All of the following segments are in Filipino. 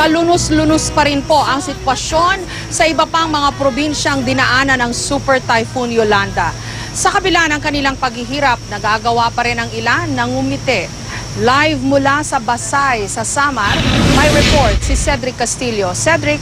Kalunos-lunos pa rin po ang sitwasyon sa iba pang mga probinsyang dinaanan ng Super Typhoon Yolanda. Sa kabila ng kanilang paghihirap, nagagawa pa rin ang ilan ng umiti. Live mula sa Basay sa Samar, may report si Cedric Castillo. Cedric,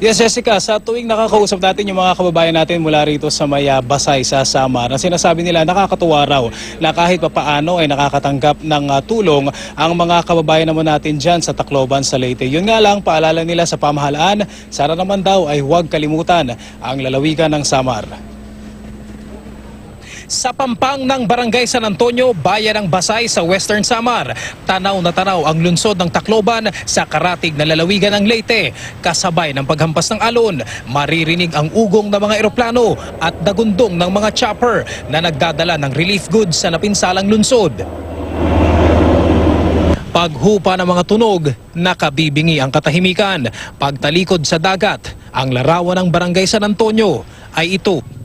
Yes, Jessica, sa tuwing nakakausap natin yung mga kababayan natin mula rito sa may ah, Basay sa Samar, ang sinasabi nila nakakatuwa raw na kahit papaano ay nakakatanggap ng ah, tulong ang mga kababayan naman natin dyan sa Tacloban sa Leyte. Yun nga lang, paalala nila sa pamahalaan, sana naman daw ay huwag kalimutan ang lalawigan ng Samar. Sa pampang ng Barangay San Antonio, bayan ng Basay sa Western Samar, tanaw na tanaw ang lunsod ng Tacloban sa karatig na lalawigan ng Leyte. Kasabay ng paghampas ng alon, maririnig ang ugong ng mga eroplano at dagundong ng mga chopper na nagdadala ng relief goods sa napinsalang lunsod. Paghupa ng mga tunog, nakabibingi ang katahimikan. Pagtalikod sa dagat, ang larawan ng Barangay San Antonio ay ito.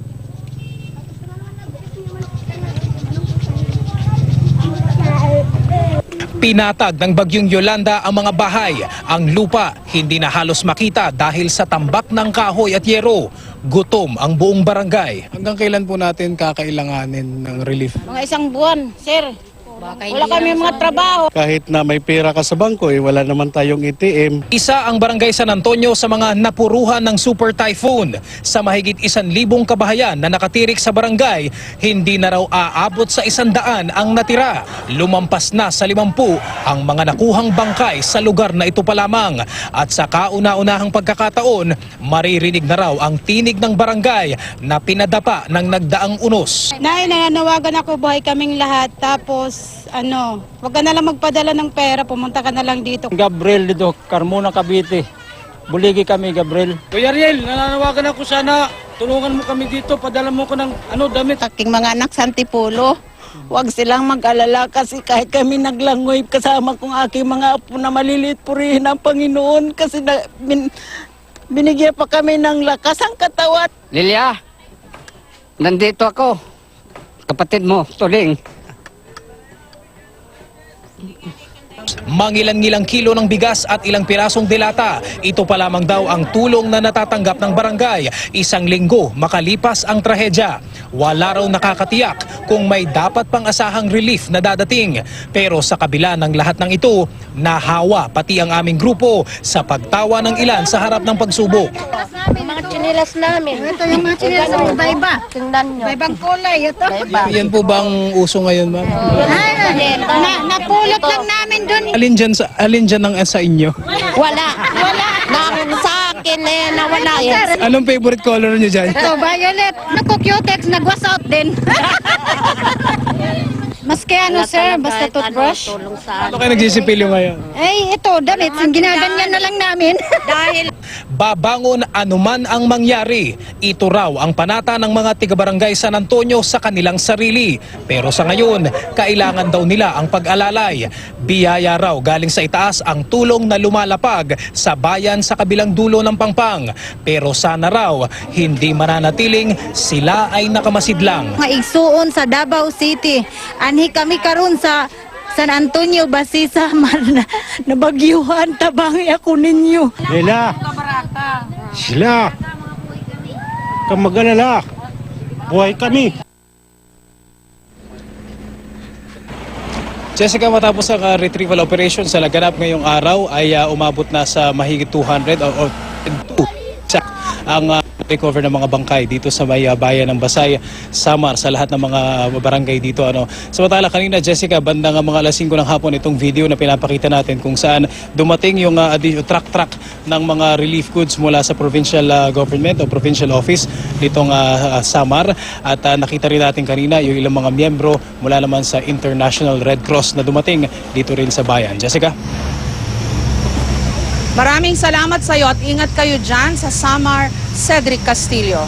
Pinatag ng bagyong Yolanda ang mga bahay. Ang lupa hindi na halos makita dahil sa tambak ng kahoy at yero. Gutom ang buong barangay. Hanggang kailan po natin kakailanganin ng relief? Mga isang buwan, sir. Wala kami mga trabaho. Kahit na may pera ka sa bangko, eh, wala naman tayong ATM. Isa ang barangay San Antonio sa mga napuruhan ng Super Typhoon. Sa mahigit isan libong kabahayan na nakatirik sa barangay, hindi na raw aabot sa isang daan ang natira. Lumampas na sa limampu ang mga nakuhang bangkay sa lugar na ito pa lamang. At sa kauna-unahang pagkakataon, maririnig na raw ang tinig ng barangay na pinadapa ng nagdaang unos. Nay, nananawagan ako, buhay kaming lahat. Tapos, ano, wag ka na lang magpadala ng pera, pumunta ka na lang dito. Gabriel dito, Carmona, Cavite. Buligi kami, Gabriel. Kuya Ariel, nananawagan ako sana tulungan mo kami dito, padala mo ko ng ano damit. aking mga anak sa Antipolo. Huwag silang mag-alala kasi kahit kami naglangoy kasama kong aking mga apo na maliliit purihin ang Panginoon kasi na, bin, binigyan pa kami ng lakas ang katawan. Lilia, nandito ako. Kapatid mo, Tuling. Mangilan-ngilang kilo ng bigas at ilang pirasong dilata. Ito pa lamang daw ang tulong na natatanggap ng barangay. Isang linggo makalipas ang trahedya. Wala raw nakakatiyak kung may dapat pang asahang relief na dadating. Pero sa kabila ng lahat ng ito, nahawa pati ang aming grupo sa pagtawa ng ilan sa harap ng pagsubok. Mga chinilas namin. Ito yung mga chinilas ng iba-iba. Tingnan nyo. Iba-ibang kulay, ito. Yan po bang uso ngayon, ma'am? Na, napulot lang namin dun. Alin dyan, sa, alin dyan ang sa inyo? Wala. Wala. Nang sa akin eh, nawala yan. Anong favorite color niyo dyan? Ito, violet. Naku, cutex, nag-was out din. Ano, sir, basta toothbrush. Ano kayo nagsisipilyo ngayon? Eh, ito, damit. Ginaganyan na lang namin. Dahil Babangon anuman ang mangyari. Ito raw ang panata ng mga tiga-barangay San Antonio sa kanilang sarili. Pero sa ngayon, kailangan daw nila ang pag-alalay. Biyaya raw galing sa itaas ang tulong na lumalapag sa bayan sa kabilang dulo ng Pangpang. Pero sana raw, hindi mananatiling sila ay nakamasidlang. mga igsuon sa Davao City. Anhi kami karon sa San Antonio Basisa man nabagyuhan tabangi ako ninyo. Lila! Sila! Kamagalala! Buhay kami! Jessica, matapos ang uh, retrieval operation sa laganap ngayong araw ay uh, umabot na sa mahigit 200 o, o two, exact, ang uh, recover ng mga bangkay dito sa may uh, bayan ng Basay, Samar, sa lahat ng mga barangay dito. Ano. Samantala, kanina Jessica, bandang uh, mga alas 5 ng hapon itong video na pinapakita natin kung saan dumating yung uh, truck-truck ng mga relief goods mula sa provincial uh, government o provincial office nitong uh, Samar. At uh, nakita rin natin kanina yung ilang mga miyembro mula naman sa International Red Cross na dumating dito rin sa bayan. Jessica? Maraming salamat sa iyo at ingat kayo dyan sa Samar, Cedric Castillo.